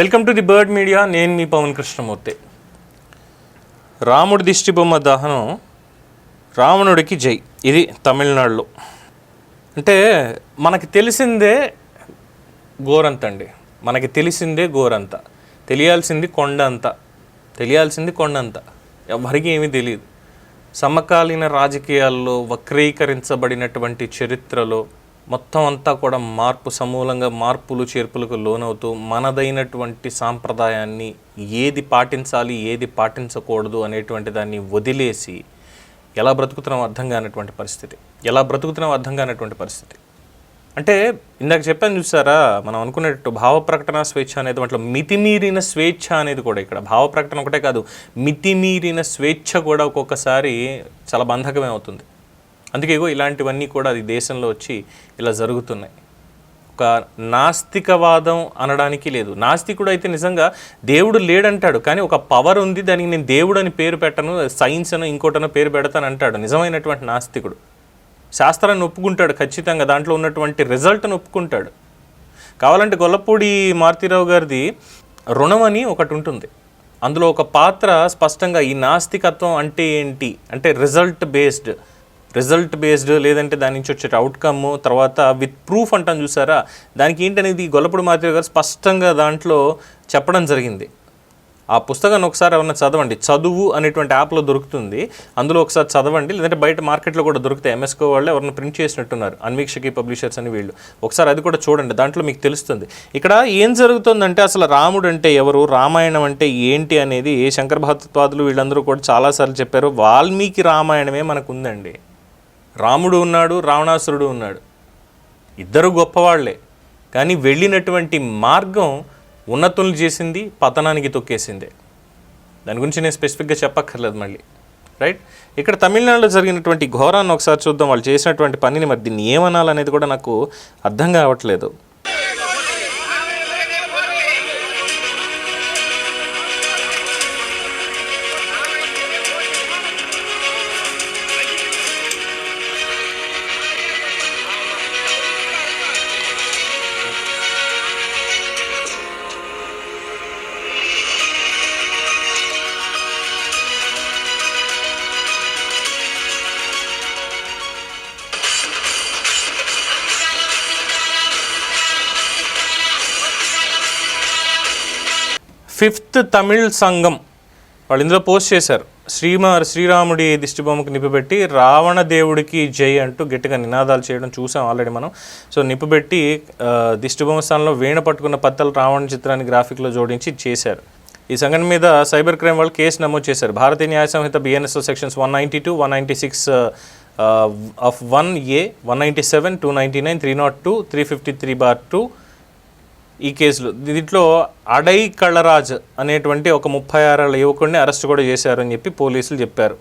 Welcome to the Bird Media నేను మీ పవన్ కృష్ణమూర్తి. రాముడి దిష్టిబొమ్మ దహనం రావణుడికి జై. ఇది తమిళనాడులో. అంటే మనకి తెలిసిందే గోరంత అండి. మనకి తెలిసిందే గోరంత. తెలియాల్సింది కొండంత. తెలియాల్సింది కొండంత. ఎవరికి ఏమీ తెలియదు. సమకాలీన రాజకీయాల్లో వక్రీకరించబడినటువంటి చరిత్రలో మొత్తం అంతా కూడా మార్పు సమూలంగా మార్పులు చేర్పులకు లోనవుతూ మనదైనటువంటి సాంప్రదాయాన్ని ఏది పాటించాలి ఏది పాటించకూడదు అనేటువంటి దాన్ని వదిలేసి ఎలా బ్రతుకుతున్నాం అర్థం కానటువంటి పరిస్థితి. ఎలా బ్రతుకుతున్నాం అర్థం కానటువంటి పరిస్థితి. అంటే ఇందాక చెప్పాను చూసారా మనం అనుకునేటట్టు భావ ప్రకటన స్వేచ్ఛ అనేది దాంట్లో మితిమీరిన స్వేచ్ఛ అనేది కూడా ఇక్కడ. భావ ప్రకటన ఒకటే కాదు మితిమీరిన స్వేచ్ఛ కూడా ఒక్కొక్కసారి చాలా బంధకమే అవుతుంది. అందుకే ఇగో ఇలాంటివన్నీ కూడా అది దేశంలో వచ్చి ఇలా జరుగుతున్నాయి. ఒక నాస్తికవాదం అనడానికి లేదు. నాస్తికుడు అయితే నిజంగా దేవుడు లేడంటాడు కానీ ఒక పవర్ ఉంది దానికి నేను దేవుడు అని పేరు పెట్టను సైన్స్ అని ఇంకోటనో పేరు పెడతాను అంటాడు. నిజమైనటువంటి నాస్తికుడు. శాస్త్రాన్ని ఒప్పుకుంటాడు ఖచ్చితంగా దాంట్లో ఉన్నటువంటి రిజల్ట్ని ఒప్పుకుంటాడు. కావాలంటే గొల్లపూడి మారుతీరావు గారిది రుణం అని ఒకటి ఉంటుంది. అందులో ఒక పాత్ర స్పష్టంగా ఈ నాస్తికత్వం అంటే ఏంటి? అంటే రిజల్ట్ బేస్డ్ రిజల్ట్ బేస్డ్ లేదంటే దాని నుంచి వచ్చే అవుట్కమ్ తర్వాత విత్ ప్రూఫ్ అంటాం చూసారా? దానికి ఏంటనేది గొల్లపూడి మారుతీరావు గారు స్పష్టంగా దాంట్లో చెప్పడం జరిగింది. ఆ పుస్తకాన్ని ఒకసారి ఏమన్నా చదవండి. చదువు అనేటువంటి యాప్లో దొరుకుతుంది. అందులో ఒకసారి చదవండి. లేదంటే బయట మార్కెట్లో కూడా దొరుకుతాయి. ఎంఎస్కో వాళ్ళు ఎవరిని ప్రింట్ చేసినట్టున్నారు. అన్వీక్షకి పబ్లిషర్స్ అని వీళ్ళు. ఒకసారి అది కూడా చూడండి. దాంట్లో మీకు తెలుస్తుంది. ఇక్కడ ఏం జరుగుతుందంటే అసలు రాముడు అంటే ఎవరు? రామాయణం అంటే ఏంటి అనేది శంకర భగవత్పాదులు వీళ్ళందరూ కూడా చాలాసార్లు చెప్పారు. వాల్మీకి రామాయణమే మనకు ఉందండి రాముడు ఉన్నాడు రావణాసురుడు ఉన్నాడు. ఇద్దరు గొప్పవాళ్ళే. కానీ వెళ్ళినటువంటి మార్గం ఉన్నతులు చేసింది పతనానికి తొక్కేసిందే. దాని గురించి నేను స్పెసిఫిక్గా చెప్పక్కర్లేదు మళ్ళీ. రైట్? ఇక్కడ తమిళనాడులో జరిగినటువంటి ఘోరాన్ని ఒకసారి చూద్దాం. వాళ్ళు చేసినటువంటి పనిని మరి దీన్ని ఏమనాలనేది కూడా నాకు అర్థం కావట్లేదు. ఫిఫ్త్ తమిళ్ సంఘం. వాళ్ళు ఇందులో పోస్ట్ చేశారు. శ్రీమ శ్రీరాముడి దిష్టిబొమ్మకు నిప్పుబెట్టి రావణ దేవుడికి జై అంటూ గట్టిగా నినాదాలు చేయడం చూసాం ఆల్రెడీ మనం. సో నిప్పుబెట్టి దిష్టిబొమ్మ స్థానంలో వీణ పట్టుకున్న పత్తలు రావణ చిత్రాన్ని గ్రాఫిక్లో జోడించి చేశారు. ఈ సంఘటన మీద సైబర్ క్రైమ్ వాళ్ళు కేసు నమోదు చేశారు. Bharatiya Nyaya Sanhita బిఎన్ఎస్ఓ sections one ninety two one ninety six of one A one ninety seven two ninety nine three nought two three fifty three bar two ఈ కేసులు. దీంట్లో అడై కళ్ళరాజ్ అనేటువంటి ఒక ముప్పై ఆరేళ్ళ యువకుడిని అరెస్ట్ కూడా చేశారు అని చెప్పి పోలీసులు చెప్పారు.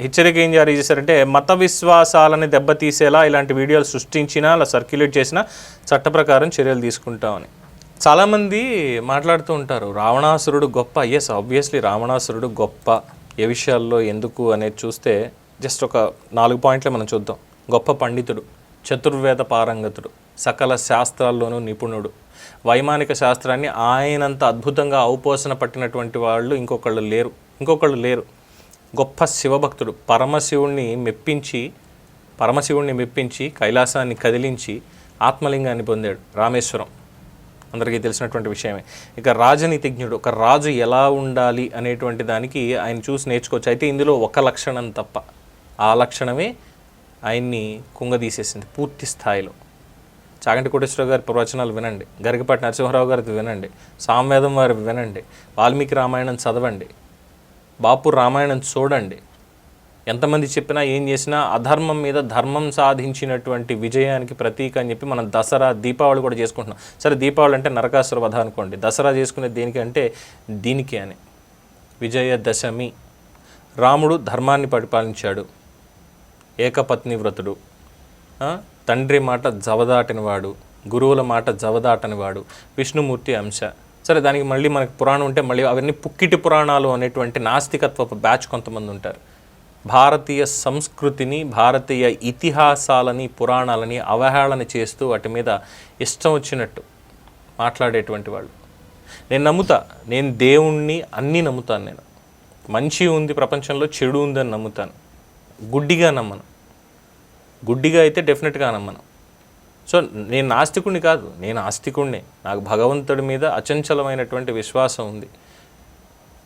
హెచ్చరిక ఏం జారీ చేశారంటే మత విశ్వాసాలని దెబ్బతీసేలా ఇలాంటి వీడియోలు సృష్టించినా అలా సర్క్యులేట్ చేసినా చట్ట ప్రకారం చర్యలు తీసుకుంటామని. చాలామంది మాట్లాడుతూ ఉంటారు రావణాసురుడు గొప్ప. ఎస్ ఆబ్వియస్లీ రావణాసురుడు గొప్ప. ఏ విషయాల్లో ఎందుకు అనేది చూస్తే జస్ట్ ఒక నాలుగు పాయింట్లే మనం చూద్దాం. గొప్ప పండితుడు చతుర్వేద పారంగతుడు సకల శాస్త్రాల్లోనూ నిపుణుడు. వైమానిక శాస్త్రాన్ని ఆయనంత అద్భుతంగా ఔపోసన పట్టినటువంటి వాళ్ళు ఇంకొకళ్ళు లేరు. ఇంకొకళ్ళు లేరు. గొప్ప శివభక్తుడు. పరమశివుణ్ణి మెప్పించి పరమశివుణ్ణి మెప్పించి కైలాసాన్ని కదిలించి ఆత్మలింగాన్ని పొందాడు రామేశ్వరం. అందరికీ తెలిసినటువంటి విషయమే. ఇక రాజనీతిజ్ఞుడు ఒక రాజు ఎలా ఉండాలి అనేటువంటి దానికి ఆయన చూసి నేర్చుకోవచ్చు. అయితే ఇందులో ఒక లక్షణం తప్ప. ఆ లక్షణమే ఆయన్ని కుంగదీసేసింది పూర్తి స్థాయిలో. చాగంటి కోటేశ్వర గారి ప్రవచనాలు వినండి. గరికపాటి నరసింహారావు గారిది వినండి. సామవేదం వారి వినండి. వాల్మీకి రామాయణం చదవండి. బాపు రామాయణం చూడండి. ఎంతమంది చెప్పినా ఏం చేసినా అధర్మం మీద ధర్మం సాధించినటువంటి విజయానికి ప్రతీక అని చెప్పి మనం దసరా దీపావళి కూడా చేసుకుంటున్నాం. సరే దీపావళి అంటే నరకాసుర వధ అనుకోండి. దసరా చేసుకునే దేనికి అంటే దీనికి అని. విజయదశమి రాముడు ధర్మాన్ని పరిపాలించాడు. ఏకపత్ని వ్రతుడు. తండ్రి మాట జవదాటనివాడు గురువుల మాట జవదాటనివాడు విష్ణుమూర్తి అంశ. సరే దానికి మళ్ళీ మనకి పురాణం ఉంటే మళ్ళీ అవన్నీ పుక్కిటి పురాణాలు అనేటువంటి నాస్తికత్వపు బ్యాచ్ కొంతమంది ఉంటారు. భారతీయ సంస్కృతిని భారతీయ ఇతిహాసాలని పురాణాలని అవహేళన చేస్తూ వాటి మీద ఇష్టం వచ్చినట్టు మాట్లాడేటువంటి వాళ్ళు. నేను నమ్ముతా నేను దేవుణ్ణి అన్నీ నమ్ముతాను నేను. మంచి ఉంది ప్రపంచంలో చెడు ఉందని నమ్ముతాను. గుడ్డిగా నమ్మను. గుడ్డిగా అయితే డెఫినెట్గా నమ్మను సో నేను నాస్తికుణ్ణి కాదు నేను ఆస్తికుణ్ణి. నాకు భగవంతుడి మీద అచంచలమైనటువంటి విశ్వాసం ఉంది.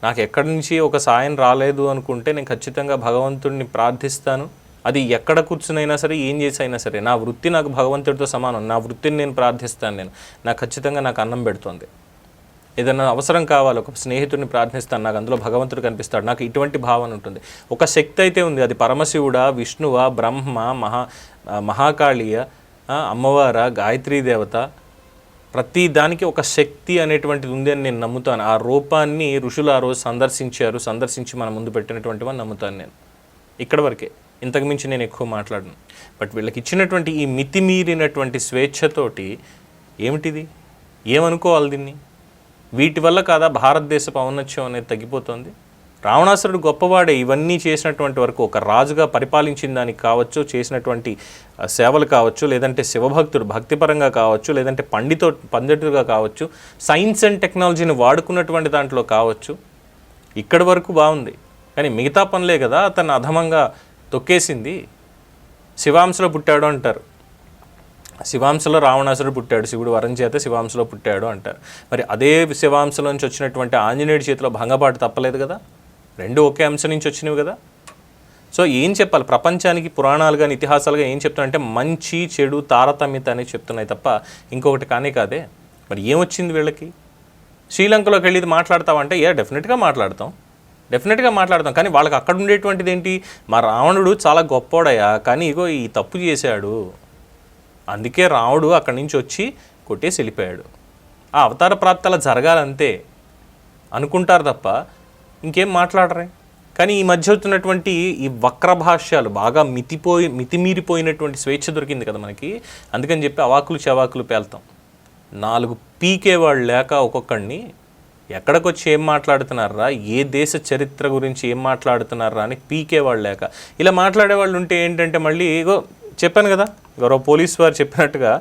నాకు ఎక్కడి నుంచి ఒక సాయం రాలేదు అనుకుంటే నేను ఖచ్చితంగా భగవంతుడిని ప్రార్థిస్తాను. అది ఎక్కడ కూర్చునైనా సరే ఏం చేసి అయినా సరే నా వృత్తి నాకు భగవంతుడితో సమానం. నా వృత్తిని నేను ప్రార్థిస్తాను నేను. నాకు ఖచ్చితంగా నాకు అన్నం పెడుతుంది. ఏదైనా అవసరం కావాలి ఒక స్నేహితుడిని ప్రార్థిస్తాను నాకు అందులో భగవంతుడు కనిపిస్తాడు. నాకు ఇటువంటి భావన ఉంటుంది. ఒక శక్తి అయితే ఉంది. అది పరమశివుడా విష్ణువా బ్రహ్మ మహా మహాకాళీయ అమ్మవార గాయత్రీ దేవత. ప్రతి దానికి ఒక శక్తి అనేటువంటిది ఉంది అని నేను నమ్ముతాను. ఆ రూపాన్ని ఋషులు ఆ రోజు సందర్శించారు. సందర్శించి మన ముందు పెట్టినటువంటి అని నమ్ముతాను నేను. ఇక్కడ వరకే. ఇంతకుమించి నేను ఎక్కువ మాట్లాడను. బట్ వీళ్ళకి ఇచ్చినటువంటి ఈ మితిమీరినటువంటి స్వేచ్ఛతోటి ఏమిటిది? ఏమనుకోవాలి దీన్ని? వీటి వల్ల కాదా భారతదేశ ఔన్నత్యం అనేది తగ్గిపోతుంది? రావణాసురుడు గొప్పవాడే ఇవన్నీ చేసినటువంటి వరకు ఒక రాజుగా పరిపాలించిన దానికి కావచ్చు చేసినటువంటి సేవలు కావచ్చు లేదంటే శివభక్తుడు భక్తిపరంగా కావచ్చు లేదంటే పండితో పండితుడుగా కావచ్చు సైన్స్ అండ్ టెక్నాలజీని వాడుకున్నటువంటి దాంట్లో కావచ్చు ఇక్కడి వరకు బాగుంది. కానీ మిగతా పనులే కదా అతను అధమంగా తొక్కేసింది. శివాంశలో పుట్టాడు అంటారు. శివాంశలో రావణాసురుడు పుట్టాడు శివుడు వరం చేత శివాంశలో పుట్టాడు అంటారు. మరి అదే శివాంశలో నుంచి వచ్చినటువంటి ఆంజనేయుడి చేతిలో భంగపాటు తప్పలేదు కదా? రెండు ఒకే అంశం నుంచి వచ్చినవి కదా? సో ఏం చెప్పాలి? ప్రపంచానికి పురాణాలు కానీ ఇతిహాసాలుగా ఏం చెప్తున్నాయంటే మంచి చెడు తారతమ్యత అనేది చెప్తున్నాయి తప్ప ఇంకొకటి కానీ కాదే. మరి ఏమొచ్చింది వీళ్ళకి? శ్రీలంకలోకి వెళ్ళి ఇది మాట్లాడతామంటే ఏ డెఫినెట్గా మాట్లాడతాం. డెఫినెట్గా మాట్లాడతాం. కానీ వాళ్ళకి అక్కడ ఉండేటువంటిది ఏంటి? మా రావణుడు చాలా గొప్పోడయ్యా. కానీ ఇగో ఈ తప్పు చేశాడు. అందుకే రాముడు అక్కడి నుంచి వచ్చి కొట్టేసి వెళ్ళిపోయాడు. ఆ అవతార ప్రాప్తి అలా జరగాలంతే అనుకుంటారు తప్ప ఇంకేం మాట్లాడరే. కానీ ఈ మధ్య అవుతున్నటువంటి ఈ వక్ర భాష్యాలు బాగా మితిపోయి మితిమీరిపోయినటువంటి స్వేచ్ఛ దొరికింది కదా మనకి. అందుకని చెప్పి అవాకులు చవాకులు పేల్తాం. నాలుగు పీకే వాళ్ళు లేక ఒక్కొక్కడిని ఎక్కడికొచ్చి ఏం మాట్లాడుతున్నారా ఏ దేశ చరిత్ర గురించి ఏం మాట్లాడుతున్నారా అని పీకే వాళ్ళు లేక. ఇలా మాట్లాడే వాళ్ళు ఉంటే ఏంటంటే మళ్ళీ ఇగో చెప్పాను కదా గౌరవ పోలీస్ వారు చెప్పినట్టుగా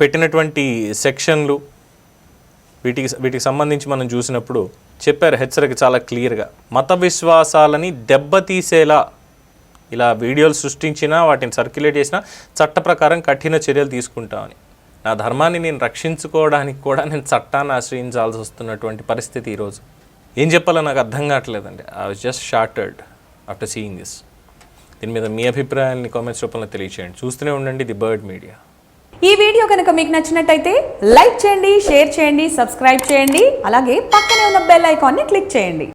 పెట్టినటువంటి సెక్షన్లు వీటికి వీటికి సంబంధించి మనం చూసినప్పుడు చెప్పారు హెచ్చరిక చాలా క్లియర్గా. మత విశ్వాసాలని దెబ్బతీసేలా ఇలా వీడియోలు సృష్టించినా వాటిని సర్క్యులేట్ చేసినా చట్ట ప్రకారం కఠిన చర్యలు తీసుకుంటామని. నా ధర్మాన్ని నేను రక్షించుకోవడానికి కూడా నేను చట్టాన్ని ఆశ్రయించాల్సి వస్తున్నటువంటి పరిస్థితి ఈరోజు. ఏం చెప్పాలో నాకు అర్థం కావట్లేదండి. I was just shorted after seeing this దీని మీద మీ అభిప్రాయాలని కామెంట్స్ రూపంలో తెలియచేయండి. చూస్తూనే ఉండండి ది బర్డ్ మీడియా. ఈ వీడియో కనుక మీకు నచ్చినట్టయితే లైక్ చేయండి షేర్ చేయండి సబ్స్క్రైబ్ చేయండి అలాగే పక్కనే ఉన్న బెల్ ఐకాన్ని క్లిక్ చేయండి.